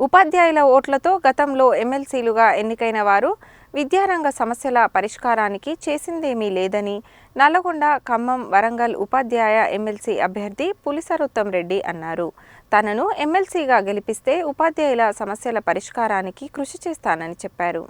ఉపాధ్యాయుల ఓట్లతో గతంలో ఎమ్మెల్సీలుగా ఎన్నికైన వారు విద్యారంగ సమస్యల పరిష్కారానికి చేసిందేమీ లేదని నల్లగొండ ఖమ్మం వరంగల్ ఉపాధ్యాయ ఎమ్మెల్సీ అభ్యర్థి పులిసరుత్తం రెడ్డి అన్నారు. తనను ఎమ్మెల్సీగా గెలిపిస్తే ఉపాధ్యాయుల సమస్యల పరిష్కారానికి కృషి చేస్తానని చెప్పారు.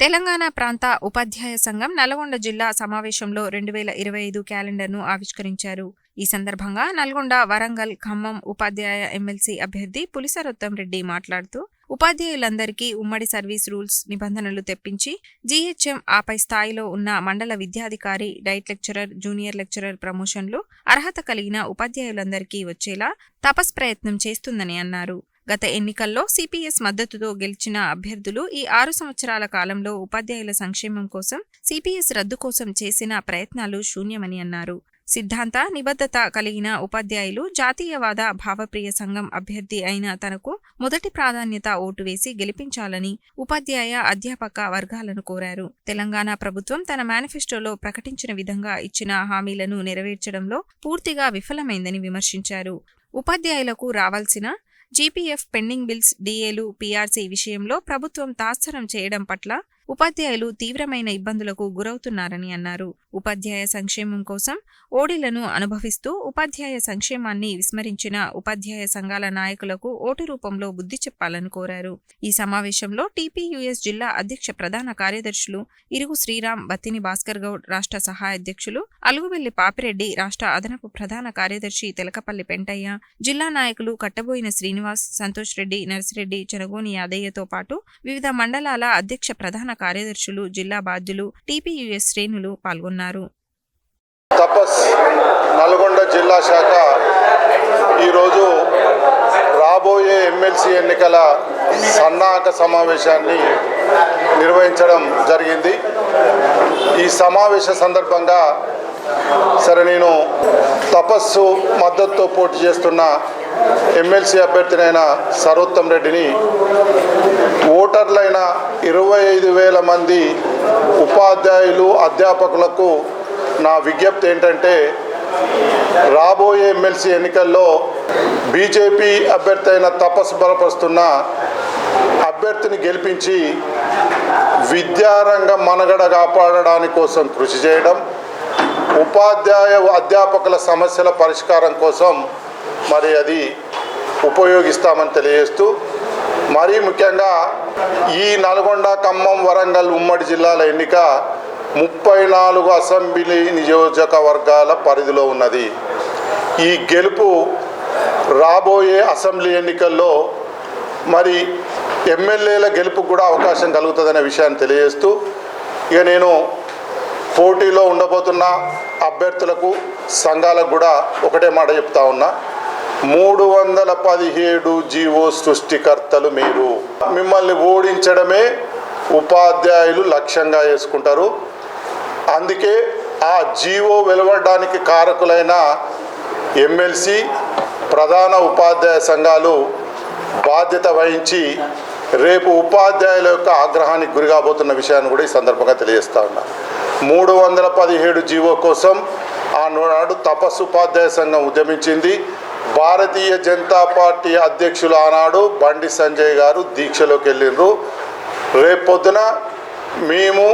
తెలంగాణ ప్రాంత ఉపాధ్యాయ సంఘం నల్గొండ జిల్లా సమావేశంలో రెండు వేల ఇరవై ఐదు క్యాలెండర్ను ఆవిష్కరించారు. ఈ సందర్భంగా నల్గొండ వరంగల్ ఖమ్మం ఉపాధ్యాయ ఎమ్మెల్సీ అభ్యర్థి పులిసరొత్తం రెడ్డి మాట్లాడుతూ ఉపాధ్యాయులందరికీ ఉమ్మడి సర్వీస్ రూల్స్ నిబంధనలు తెప్పించి జీహెచ్ఎం ఆపై స్థాయిలో ఉన్న మండల విద్యాధికారి డైట్ లెక్చరర్ జూనియర్ లెక్చరర్ ప్రమోషన్లు అర్హత కలిగిన ఉపాధ్యాయులందరికీ వచ్చేలా తపస్ ప్రయత్నం చేస్తుందని అన్నారు. గత ఎన్నికల్లో సిపిఎస్ మద్దతుతో గెలిచిన అభ్యర్థులు ఈ ఆరు సంవత్సరాల కాలంలో ఉపాధ్యాయుల సంక్షేమం కోసం సిపిఎస్ రద్దు కోసం చేసిన ప్రయత్నాలు శూన్యమని అన్నారు. సిద్ధాంత నిబద్ధత కలిగిన ఉపాధ్యాయులు జాతీయవాద భావప్రియ సంఘం అభ్యర్థి అయిన తనకు మొదటి ప్రాధాన్యత ఓటు వేసి గెలిపించాలని ఉపాధ్యాయ అధ్యాపక వర్గాలను కోరారు. తెలంగాణ ప్రభుత్వం తన మేనిఫెస్టోలో ప్రకటించిన విధంగా ఇచ్చిన హామీలను నెరవేర్చడంలో పూర్తిగా విఫలమైందని విమర్శించారు. ఉపాధ్యాయులకు రావాల్సిన జీపీఎఫ్ పెండింగ్ బిల్స్ డిఏలు పీఆర్సీ విషయంలో ప్రభుత్వం తాత్సరం చేయడం పట్ల ఉపాధ్యాయులు తీవ్రమైన ఇబ్బందులకు గురవుతున్నారని అన్నారు. ఉపాధ్యాయ సంక్షేమం కోసం ఓడిలను అనుభవిస్తూ ఉపాధ్యాయ సంక్షేమాన్ని విస్మరించిన ఉపాధ్యాయ సంఘాల నాయకులకు ఓటు రూపంలో బుద్ధి చెప్పాలని కోరారు. ఈ సమావేశంలో టీపీయూఎస్ జిల్లా అధ్యక్ష ప్రధాన కార్యదర్శులు ఇరుగు శ్రీరామ్ బత్తిని భాస్కర్ గౌడ్ రాష్ట్ర సహాయ అధ్యక్షులు అలుగువెల్లి పాపిరెడ్డి రాష్ట్ర అదనపు ప్రధాన కార్యదర్శి తెలకపల్లి పెంటయ్య జిల్లా నాయకులు కట్టబోయిన శ్రీనివాస్ సంతోష్ రెడ్డి నర్సిరెడ్డి చెనగోని యాదయ్యతో పాటు వివిధ మండలాల అధ్యక్ష ప్రధాన కార్యదర్శులు జిల్లా బాధ్యులు టీపీయూఎస్ శ్రేణులు పాల్గొన్నారు. తపస్ నల్గొండ జిల్లా శాఖ ఈరోజు రాబోయే ఎమ్మెల్సీ ఎన్నికల సన్నాహక సమావేశాన్ని నిర్వహించడం జరిగింది. ఈ సమావేశ సందర్భంగా సరే నేను తపస్సు మద్దతుతో పోటీ చేస్తున్న ఎమ్మెల్సీ అభ్యర్థినైన సరోత్తం రెడ్డిని ఓటర్లైన ఇరవై ఐదు వేల మంది ఉపాధ్యాయులు అధ్యాపకులకు నా విజ్ఞప్తి ఏంటంటే రాబోయే ఎమ్మెల్సీ ఎన్నికల్లో బీజేపీ అభ్యర్థి అయిన తపస్సు బలపరుస్తున్న అభ్యర్థిని గెలిపించి విద్యారంగం మనగడ కాపాడడానికి కోసం కృషి చేయడం ఉపాధ్యాయ అధ్యాపకుల సమస్యల పరిష్కారం కోసం మరి అది ఉపయోగిస్తామని తెలియజేస్తూ మరీ ముఖ్యంగా ఈ నల్గొండ ఖమ్మం వరంగల్ ఉమ్మడి జిల్లాల ఎన్నిక ముప్పై నాలుగు అసెంబ్లీ నియోజకవర్గాల పరిధిలో ఉన్నది. ఈ గెలుపు రాబోయే అసెంబ్లీ ఎన్నికల్లో మరి ఎమ్మెల్యేల గెలుపుకు కూడా అవకాశం కలుగుతుందనే విషయాన్ని తెలియజేస్తూ ఇక నేను పోటీలో ఉండబోతున్న అభ్యర్థులకు సంఘాలకు కూడా ఒకటే మాట చెప్తా ఉన్నా. మూడు వందల పదిహేడు జీవో సృష్టికర్తలు మీరు. మిమ్మల్ని ఓడించడమే ఉపాధ్యాయులు లక్ష్యంగా చేసుకుంటారు. అందుకే ఆ జీవో వెలువడడానికి కారకులైన ఎమ్మెల్సీ ప్రధాన ఉపాధ్యాయ సంఘాలు బాధ్యత వహించి రేపు ఉపాధ్యాయుల యొక్క ఆగ్రహానికి గురి కాబోతున్న విషయాన్ని కూడా ఈ సందర్భంగా తెలియజేస్తా ఉన్నా. మూడు వందల పదిహేడు జీవో కోసం ఆనాడు తపస్సు ఉపాధ్యాయ సంఘం ఉద్యమించింది. భారతీయ జనతా పార్టీ అధ్యక్షులు ఆనాడు బండి సంజయ్ గారు దీక్షలోకి వెళ్ళిండ్రు. రేపొద్దున మేము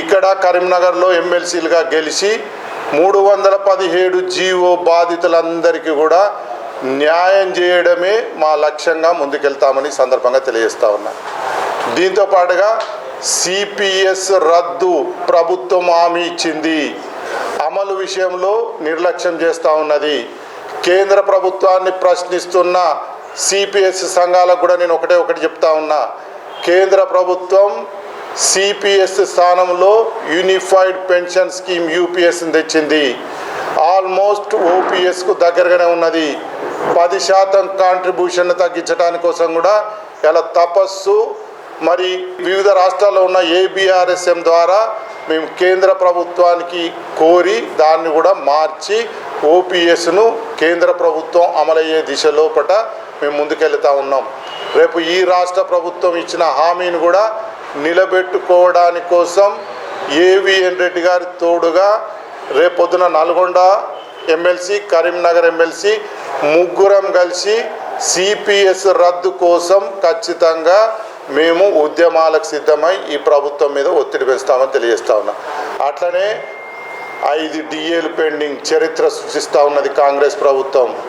ఇక్కడ కరీంనగర్లో ఎమ్మెల్సీలుగా గెలిచి మూడు వందల పదిహేడు జీవో బాధితులందరికీ కూడా న్యాయం చేయడమే మా లక్ష్యంగా ముందుకెళ్తామని సందర్భంగా తెలియజేస్తా ఉన్నా. దీంతో పాటుగా సిపిఎస్ రద్దు ప్రభుత్వం హామీ ఇచ్చింది. అమలు విషయంలో నిర్లక్ష్యం చేస్తూ ఉన్నది. కేంద్ర ప్రభుత్వాన్ని ప్రశ్నిస్తున్న సిపిఎస్ సంఘాలకు కూడా నేను ఒకటే ఒకటి చెప్తా ఉన్నా. కేంద్ర ప్రభుత్వం సిపిఎస్ స్థానంలో యూనిఫైడ్ పెన్షన్ స్కీమ్ యూపీఎస్ని తెచ్చింది. ఆల్మోస్ట్ ఓపీఎస్కు దగ్గరగానే ఉన్నది. పది శాతం కాంట్రిబ్యూషన్ తగ్గించడానికి కోసం కూడా ఇలా తపస్సు మరి వివిధ రాష్ట్రాల్లో ఉన్న ఏబిఆర్ఎస్ఎం ద్వారా మేము కేంద్ర ప్రభుత్వానికి కోరి దాన్ని కూడా మార్చి ఓపీఎస్ను కేంద్ర ప్రభుత్వం అమలయ్యే దిశలోపట మేము ముందుకెళ్తా ఉన్నాం. రేపు ఈ రాష్ట్ర ప్రభుత్వం ఇచ్చిన హామీని కూడా నిలబెట్టుకోవడానికి కోసం ఏవిఎన్ రెడ్డి గారి తోడుగా రేపొద్దున నల్గొండ ఎమ్మెల్సీ కరీంనగర్ ఎమ్మెల్సీ ముగ్గురం కలిసి సిపిఎస్ రద్దు కోసం ఖచ్చితంగా మేము ఉద్యమాలకు సిద్ధమై ఈ ప్రభుత్వం మీద ఒత్తిడి పెంచుతామని తెలియజేస్తా ఉన్నాం. అట్లనే ఐదు డిఏలు పెండింగ్ చరిత్ర సృష్టిస్తూ ఉన్నది కాంగ్రెస్ ప్రభుత్వం.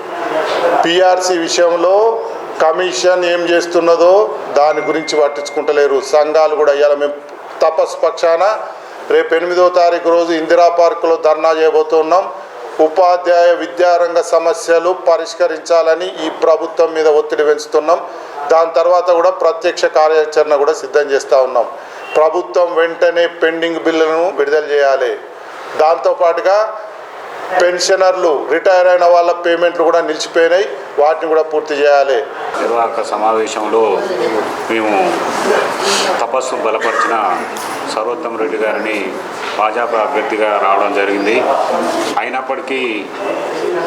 పిఆర్సీ విషయంలో కమిషన్ ఏం చేస్తున్నదో దాని గురించి పట్టించుకుంటలేరు. సంఘాలు కూడా ఇవాళ మేము తపస్ పక్షాన రేపు ఎనిమిదో తారీఖు రోజు ఇందిరా పార్కులో ధర్నా చేయబోతున్నాం. ఉపాధ్యాయ విద్యారంగ సమస్యలు పరిష్కరించాలని ఈ ప్రభుత్వం మీద ఒత్తిడి పెంచుతున్నాం. దాని తర్వాత కూడా ప్రత్యక్ష కార్యాచరణ కూడా సిద్ధం చేస్తూ ఉన్నాం. ప్రభుత్వం వెంటనే పెండింగ్ బిల్లులను విడుదల చేయాలి. దాంతోపాటుగా పెన్షనర్లు రిటైర్ అయిన వాళ్ళ పేమెంట్లు కూడా నిలిచిపోయినాయి. వాటిని కూడా పూర్తి చేయాలి. నిర్వాహక సమావేశంలో మేము తపస్సు బలపరిచిన సర్వోత్తమ్ రెడ్డి గారిని భాజపా అభ్యర్థిగా రావడం జరిగింది. అయినప్పటికీ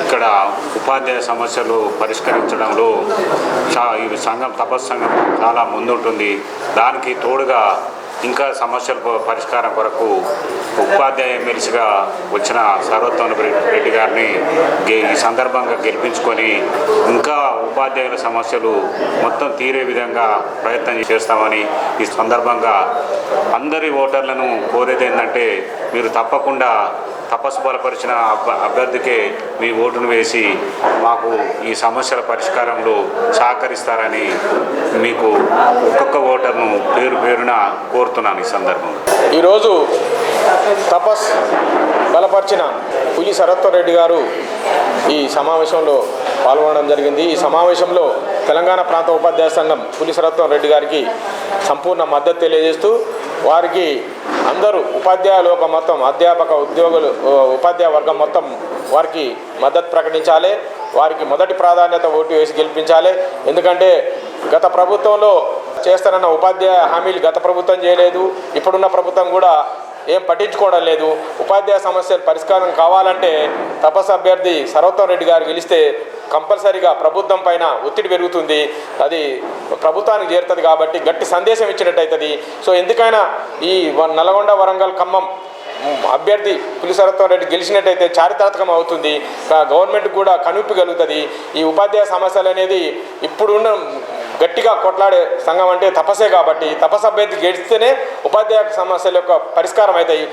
ఇక్కడ ఉపాధ్యాయ సమస్యలు పరిష్కరించడంలో చా ఈ సంఘం తపస్సు సంఘం చాలా ముందుంటుంది. దానికి తోడుగా ఇంకా సమస్యల పరిష్కారం కొరకు ఉపాధ్యాయ ఎమ్మెల్సీగా వచ్చిన సర్వోత్తమ రెడ్డి గారిని ఈ సందర్భంగా గెలిపించుకొని ఇంకా ఉపాధ్యాయుల సమస్యలు మొత్తం తీరే విధంగా ప్రయత్నం చేస్తామని ఈ సందర్భంగా అందరి ఓటర్లను కోరేది ఏంటంటే మీరు తప్పకుండా తపస్సు బలపరిచిన అభ్యర్థికే మీ ఓటును వేసి మాకు ఈ సమస్యల పరిష్కారంలో సహకరిస్తారని మీకు ఒక్కొక్క ఓటర్ను పేరు పేరున కోరుతున్నాను ఈ సందర్భంగా. ఈరోజు తపస్ బలపరిచిన పులి రెడ్డి గారు ఈ సమావేశంలో పాల్గొనడం జరిగింది. ఈ సమావేశంలో తెలంగాణ ప్రాంత ఉపాధ్యాయ సంఘం పులి రెడ్డి గారికి సంపూర్ణ మద్దతు తెలియజేస్తూ వారికి అందరూ ఉపాధ్యాయులు ఒక మొత్తం అధ్యాపక ఉద్యోగులు ఉపాధ్యాయ వర్గం మొత్తం వారికి మద్దతు ప్రకటించాలి. వారికి మొదటి ప్రాధాన్యత ఓటు వేసి గెలిపించాలి. ఎందుకంటే గత ప్రభుత్వంలో చేస్తానన్న ఉపాధ్యాయ హామీలు గత ప్రభుత్వం చేయలేదు. ఇప్పుడున్న ప్రభుత్వం కూడా ఏం పట్టించుకోవడం లేదు. ఉపాధ్యాయ సమస్యలు పరిష్కారం కావాలంటే తపస్ అభ్యర్థి సర్వోత్తం రెడ్డి గారు గెలిస్తే కంపల్సరీగా ప్రభుత్వం పైన ఒత్తిడి పెరుగుతుంది. అది ప్రభుత్వానికి చేరుతుంది కాబట్టి గట్టి సందేశం ఇచ్చినట్టయితుంది. సో ఎందుకైనా ఈ నల్గొండ వరంగల్ ఖమ్మం అభ్యర్థి పులిసరత్వం రెడ్డి గెలిచినట్టయితే చారిత్రాత్మకం అవుతుంది. గవర్నమెంట్ కూడా కనుప్పి కలుగుతుంది ఈ ఉపాధ్యాయ సమస్యలు అనేది ఇప్పుడున్న గట్టిగా కొట్లాడే సంఘం అంటే తపసే కాబట్టి తపస్ అభ్యర్థి గెలిస్తేనే ఉపాధ్యాయ సమస్యల యొక్క పరిష్కారం అవుతాయి.